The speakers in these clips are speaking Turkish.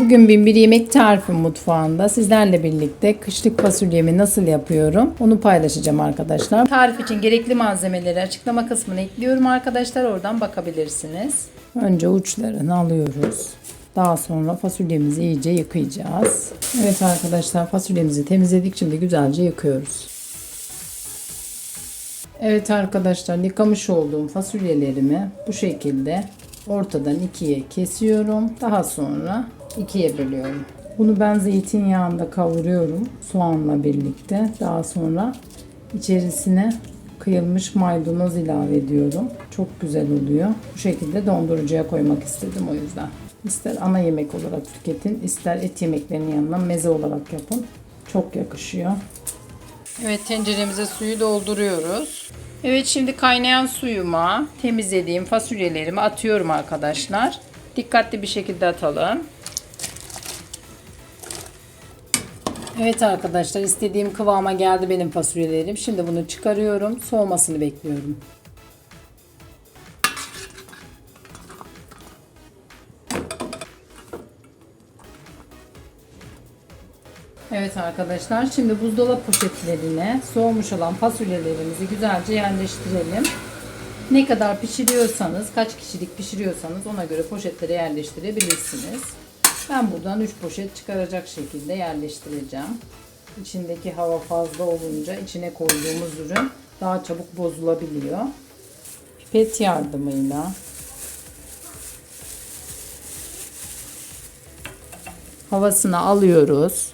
Bugün bin bir yemek tarifi mutfağında sizlerle birlikte kışlık fasulyemi nasıl yapıyorum onu paylaşacağım arkadaşlar. Tarif için gerekli malzemeleri açıklama kısmına ekliyorum arkadaşlar oradan bakabilirsiniz. Önce uçlarını alıyoruz. Daha sonra fasulyemizi iyice yıkayacağız. Evet arkadaşlar fasulyemizi temizledik şimdi güzelce yıkıyoruz. Evet arkadaşlar yıkamış olduğum fasulyelerimi bu şekilde ortadan ikiye kesiyorum. Daha sonra ikiye bölüyorum. Bunu ben zeytinyağında kavuruyorum soğanla birlikte. Daha sonra içerisine kıyılmış maydanoz ilave ediyorum. Çok güzel oluyor. Bu şekilde dondurucuya koymak istedim o yüzden. İster ana yemek olarak tüketin, ister et yemeklerinin yanına meze olarak yapın. Çok yakışıyor. Evet tenceremize suyu dolduruyoruz. Evet şimdi kaynayan suyuma temizlediğim fasulyelerimi atıyorum arkadaşlar. Dikkatli bir şekilde atalım. Evet arkadaşlar istediğim kıvama geldi benim fasulyelerim. Şimdi bunu çıkarıyorum. Soğumasını bekliyorum. Evet arkadaşlar şimdi buzdolabı poşetlerine soğumuş olan fasulyelerimizi güzelce yerleştirelim. Ne kadar pişiriyorsanız, kaç kişilik pişiriyorsanız ona göre poşetlere yerleştirebilirsiniz. Ben buradan 3 poşet çıkaracak şekilde yerleştireceğim. İçindeki hava fazla olunca içine koyduğumuz ürün daha çabuk bozulabiliyor. Pipet yardımıyla havasını alıyoruz.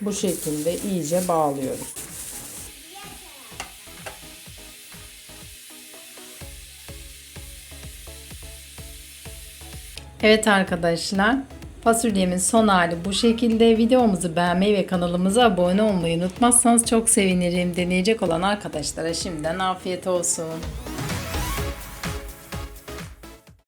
Bu şekilde iyice bağlıyoruz. Evet arkadaşlar fasulyemin son hali bu şekilde. Videomuzu beğenmeyi ve kanalımıza abone olmayı unutmazsanız çok sevinirim. Deneyecek olan arkadaşlara şimdiden afiyet olsun.